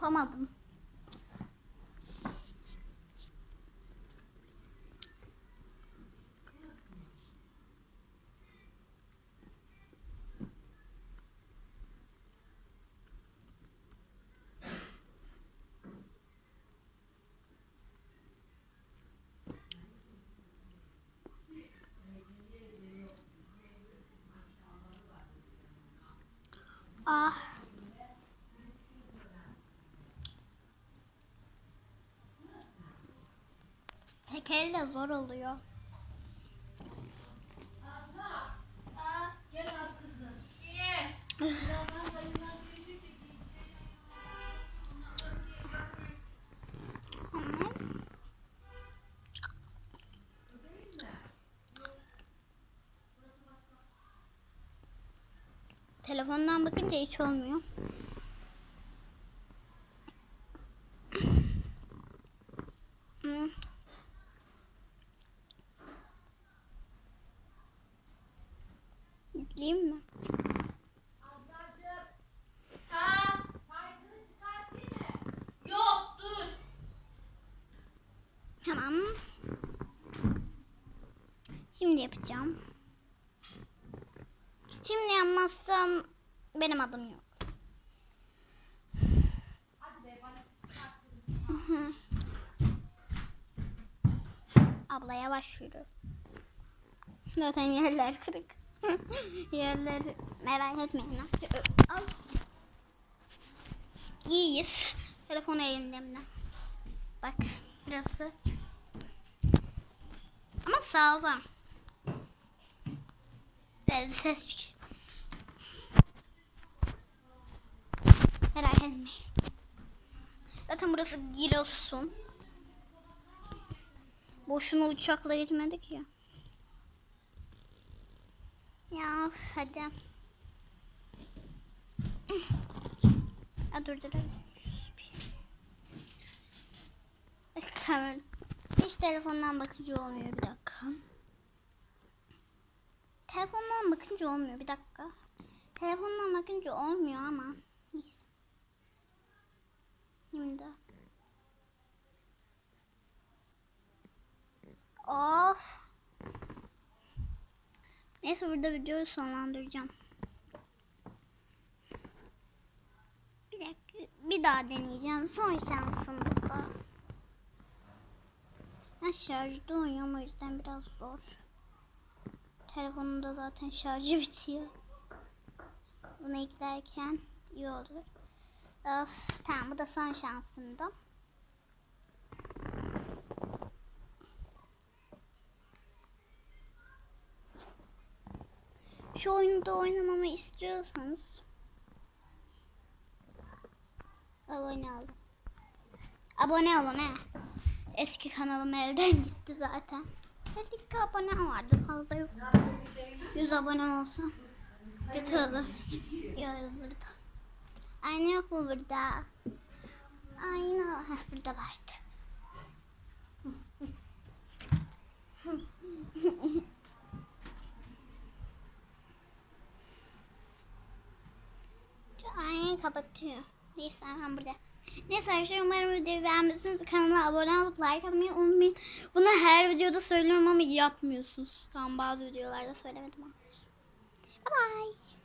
Yapamadım. Ah. Tek elle zor oluyor. Telefondan bakınca hiç olmuyor. Yükleyeyim mi? Tamam. Şimdi yapacağım. Şimdi yapmazsam benim adım yok. Abla yavaş yürü. Zaten yerler kırık. Yerler merak etmeyin. Al. İyiyiz. Telefonu elimde. Bak burası. Ama sağlam. Böyle ses Merak etmeyin. Zaten burası Giresun. Boşuna uçakla gitmedik ya. Ya hadi. Ya dur dur. Kamera. Hiç telefondan bakınca olmuyor bir dakika. Telefondan bakınca olmuyor bir dakika. Telefondan bakınca olmuyor ama. Neyse. Şimdi. Of. Neyse burada videoyu sonlandıracağım. Bir dakika. Bir daha deneyeceğim. Son şansım bu da. Ben şarjda oynuyorum o yüzden biraz zor. Telefonumda zaten şarjı bitiyor. Bunu yüklerken iyi olur. Of, tamam bu da son şansımdı. Şu oyunda oynamamı istiyorsanız abone olun. Abone olun he. Eski kanalım elden gitti zaten. 52 abone vardı fazla yok. 100 abone olsa kötü olur. İyi olurdu. Aynı yok mu burada? Heh, burada vardı. Aynayı kapatıyor. Neyse ben burada. Neyse arkadaşlar umarım videoyu beğenmişsiniz. Kanala abone olup like atmayı unutmayın. Bunu her videoda söylüyorum ama yapmıyorsunuz. Tamam bazı videolarda söylemedim. Bye bye.